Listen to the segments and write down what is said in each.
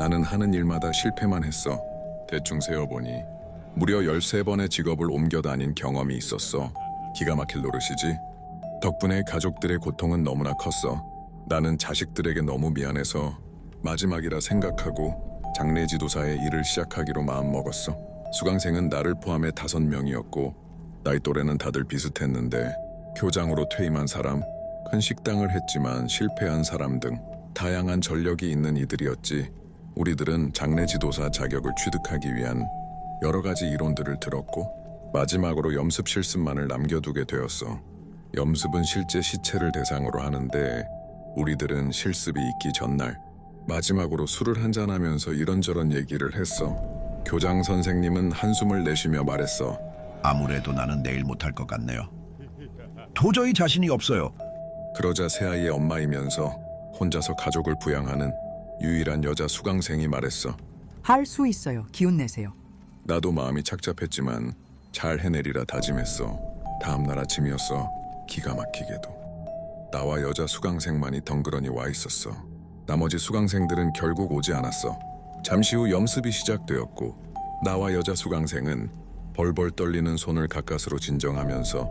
나는 하는 일마다 실패만 했어. 대충 세어보니 무려 13번의 직업을 옮겨 다닌 경험이 있었어. 기가 막힐 노릇이지. 덕분에 가족들의 고통은 너무나 컸어. 나는 자식들에게 너무 미안해서 마지막이라 생각하고 장례 지도사의 일을 시작하기로 마음먹었어. 수강생은 나를 포함해 다섯 명이었고 나이 또래는 다들 비슷했는데 교장으로 퇴임한 사람, 큰 식당을 했지만 실패한 사람 등 다양한 전력이 있는 이들이었지. 우리들은 장례 지도사 자격을 취득하기 위한 여러 가지 이론들을 들었고 마지막으로 염습 실습만을 남겨두게 되었어. 염습은 실제 시체를 대상으로 하는데 우리들은 실습이 있기 전날 마지막으로 술을 한잔하면서 이런저런 얘기를 했어. 교장 선생님은 한숨을 내쉬며 말했어. 아무래도 나는 내일 못할 것 같네요. 도저히 자신이 없어요. 그러자 새아이의 엄마이면서 혼자서 가족을 부양하는 유일한 여자 수강생이 말했어. 할 수 있어요. 기운 내세요. 나도 마음이 착잡했지만 잘 해내리라 다짐했어. 다음 날 아침이었어. 기가 막히게도. 나와 여자 수강생만이 덩그러니 와 있었어. 나머지 수강생들은 결국 오지 않았어. 잠시 후 염습이 시작되었고 나와 여자 수강생은 벌벌 떨리는 손을 가까스로 진정하면서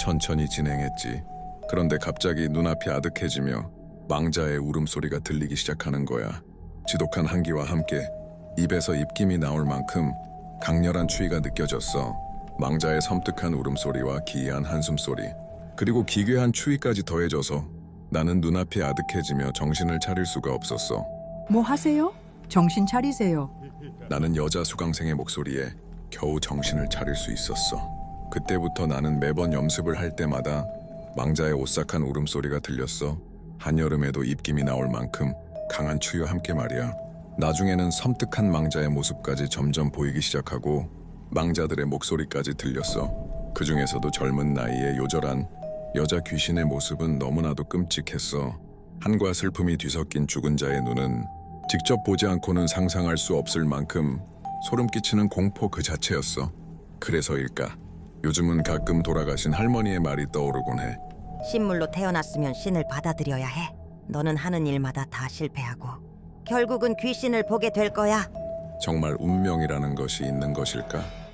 천천히 진행했지. 그런데 갑자기 눈앞이 아득해지며 망자의 울음소리가 들리기 시작하는 거야. 지독한 한기와 함께 입에서 입김이 나올 만큼 강렬한 추위가 느껴졌어. 망자의 섬뜩한 울음소리와 기이한 한숨소리, 그리고 기괴한 추위까지 더해져서 나는 눈앞이 아득해지며 정신을 차릴 수가 없었어. 뭐 하세요? 정신 차리세요. 나는 여자 수강생의 목소리에 겨우 정신을 차릴 수 있었어. 그때부터 나는 매번 염습을 할 때마다 망자의 오싹한 울음소리가 들렸어. 한여름에도 입김이 나올 만큼 강한 추위와 함께 말이야. 나중에는 섬뜩한 망자의 모습까지 점점 보이기 시작하고 망자들의 목소리까지 들렸어. 그 중에서도 젊은 나이에 요절한 여자 귀신의 모습은 너무나도 끔찍했어. 한과 슬픔이 뒤섞인 죽은 자의 눈은 직접 보지 않고는 상상할 수 없을 만큼 소름 끼치는 공포 그 자체였어. 그래서일까? 요즘은 가끔 돌아가신 할머니의 말이 떠오르곤 해. 신물로 태어났으면 신을 받아들여야 해. 너는 하는 일마다 다 실패하고 결국은 귀신을 보게 될 거야. 정말 운명이라는 것이 있는 것일까?